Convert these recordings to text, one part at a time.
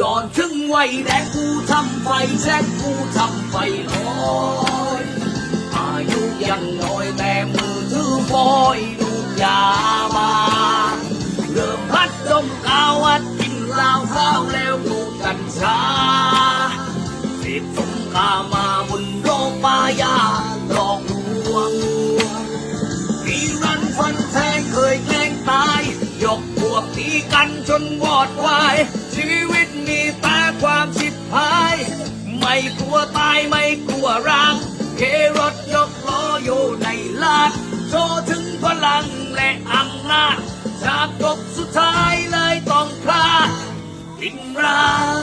ย้อนถึงวัยแดงกูทำไฟแซกกูทำไฟลอยอายุยังน้อยแต่มือถือฟอยดูยามาเริ่มพัดดมกาวัดกินเหล้าข้าวแล้วดูกัญชาเสพสงคราม วกตีกันจนวอดวาย ชีวิตมีแต่ความชิบหาย ไม่กลัวตายไม่กลัวร่างเครถยกล้ออยู่ในลาดโชว์ถึงพลังและอำนาจจากจบสุดท้ายเลยต้องพลาดทิ้งรา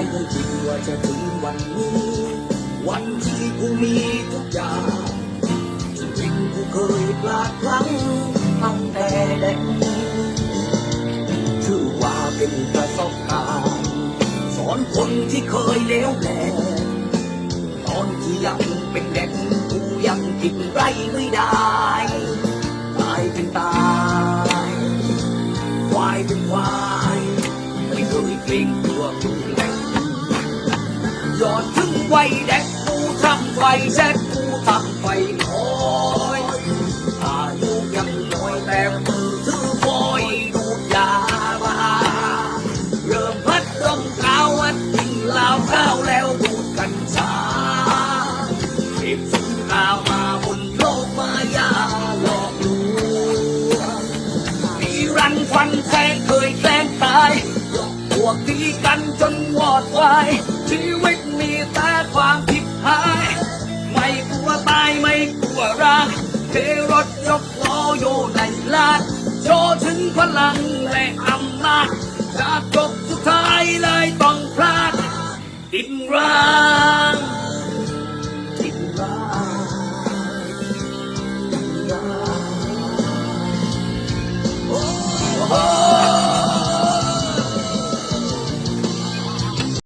ไม่เคยคิดว่าจะถึงวันนี้ วันที่กูมีทุกอย่างจริงๆกูเคยพลาดพลั้งตั้งแต่เด็กถือว่าเป็นประสบการณ์สอนคนที่เคยเลวแหลตอนที่ยังเป็นเด็กกูยังกินไรไม่ได้ตายเป็นตายควายเป็นควายไม่เคยเกรงกลัวกู ยอนถึงวัยเด็กกูทำไฟแดกูทำไฟคอยอายุยังน้อยแต่มือถือฟอยดูดยามาเริ่มพัดลมกาววัดกินเหล้าข้าวแล้วดูดกัญชาเสพสุรามาบนโลกมายาหลอกลวงมีรันฟันแทงเคยแกล้งตายยกพวกตีกันจนวอดวาย ยกล้ออยู่ในลาดโชว์ถึงพลังและอำนาจจากจบสุดท้ายเลยต้องพลาดติดรา